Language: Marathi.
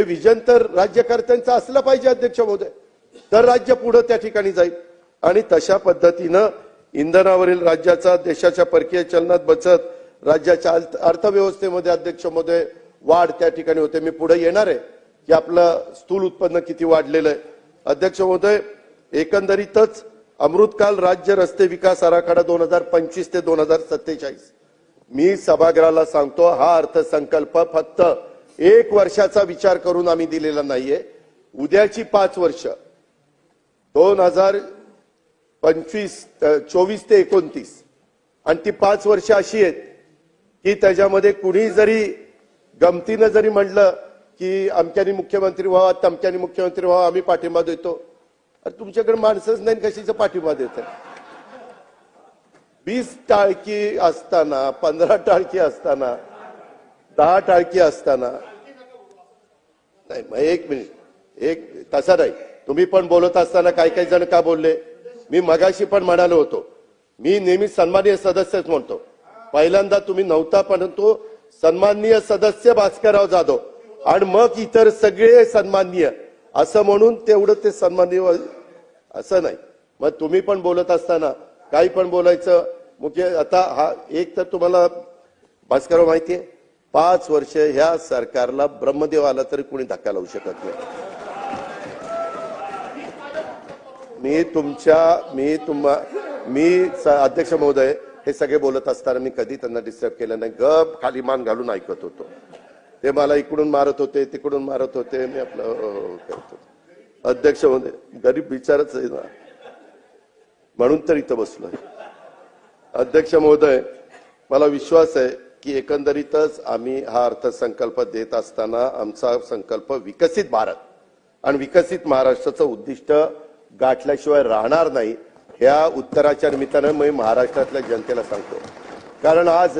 हे विजन तर राज्यकर्त्यांचं असलं पाहिजे अध्यक्ष महोदय. तर राज्य पुढे त्या ठिकाणी जाईल. आणि तशा पद्धतीनं इंधनावरील राज्याचा देशाच्या परकीय चलनात बचत राज्याच्या अर्थव्यवस्थेमध्ये अध्यक्ष महोदय वाढ त्या ठिकाणी होते. मी पुढे येणार आहे की आपलं स्थूल उत्पन्न किती वाढलेलं आहे. अध्यक्ष महोदय एकंदरीतच अमृतकाल राज्य रस्ते विकास आराखडा दोन हजार पंचवीस ते दोन हजार सत्तेचाळीस. मी सभागृहाला सांगतो हा अर्थसंकल्प फक्त एक वर्षाचा विचार करून आम्ही दिलेला नाहीये. उद्याची पाच वर्ष. दोन हजार पंचवीस चोवीस ते एकोणतीस. आणि ती पाच वर्ष अशी आहेत की त्याच्यामध्ये कुणी जरी गमतीनं जरी म्हणलं की अमक्यानी मुख्यमंत्री व्हावा तमक्यानी मुख्यमंत्री व्हावा आम्ही पाठिंबा देतो. अरे तुमच्याकडे माणसंच नाही कशाचं पाठिंबा देत वीस टाळकी असताना पंधरा टाळकी असताना दहा टाळकी असताना. नाही मग एक मिनिट. एक तसा नाही. तुम्ही पण बोलत असताना काही काही जण का बोलले? मी मगाशी पण म्हणालो होतो. मी नेहमी सन्माननीय सदस्यच म्हणतो. पहिल्यांदा तुम्ही नव्हता परंतु सन्माननीय सदस्य भास्करराव जाधव. आणि मग इतर सगळे सन्माननीय. असं म्हणून तेवढं ते सन्माननीय असं नाही. मग तुम्ही पण बोलत असताना काही पण बोलायचं. मुख्य आता हा एक तर तुम्हाला भास्करराव आहे. पाच वर्ष ह्या सरकारला ब्रह्मदेव आला तरी कोणी धक्का लावू शकत नाही. मी तुमच्या मी तुम्हा मी स- अध्यक्ष महोदय हे सगळे बोलत असताना मी कधी त्यांना डिस्टर्ब केलं नाही. गप खाली मान घालून ऐकत होतो. ते मला इकडून मारत होते तिकडून मारत होते मी आपलं करतो करत होतो. अध्यक्ष महोदय गरीब विचारच आहे ना. म्हणून तर इथं बसलोय. अध्यक्ष महोदय मला विश्वास आहे की एकंदरीतच आम्ही हा अर्थसंकल्प देत असताना आमचा संकल्प विकसित भारत आणि विकसित महाराष्ट्राचं उद्दिष्ट गाठल्याशिवाय राहणार नाही ह्या उत्तराच्या निमित्तानं मी महाराष्ट्रातल्या जनतेला सांगतो. कारण आज